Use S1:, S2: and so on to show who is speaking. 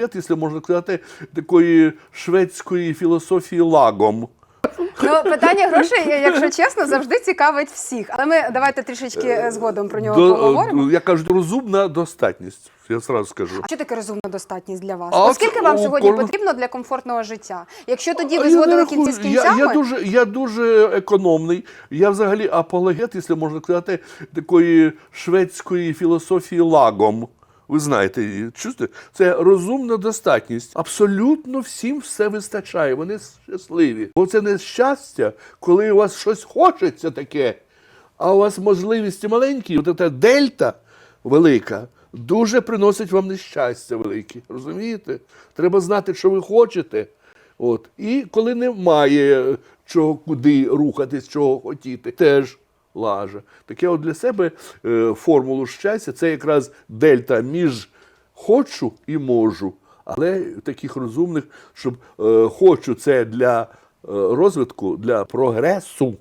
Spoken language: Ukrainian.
S1: якщо можна сказати, такої шведської філософії лагом.
S2: Ну, питання грошей, якщо чесно, завжди цікавить всіх. Але ми давайте трішечки е, згодом про нього
S1: До-
S2: поговоримо.
S1: я кажу, розумна достатність. Я зразу скажу.
S2: А що таке розумна достатність для вас?
S1: А
S2: О,
S1: от
S2: Скільки вам сьогодні
S1: кожного-
S2: потрібно для комфортного життя? Якщо тоді ви
S1: я не
S2: зводили кінці з
S1: Я,
S2: кінцями,
S1: я, дуже, я дуже економний. Я взагалі апологет, якщо можна сказати, такої шведської філософії лагом. Ви знаєте, її? Це розумна достатність. Абсолютно всім все вистачає. Вони щасливі. Бо це не щастя, коли у вас щось хочеться таке, а у вас можливості маленькі, от ця дельта велика. Дуже приносить вам нещастя велике. Розумієте? Треба знати, що ви хочете. От. І коли немає чого куди рухатись, чого хотіти, теж лажа. Таке от для себе е, формулу щастя це якраз дельта між хочу і можу. Але таких розумних, щоб е, хочу це для е, розвитку, для прогресу.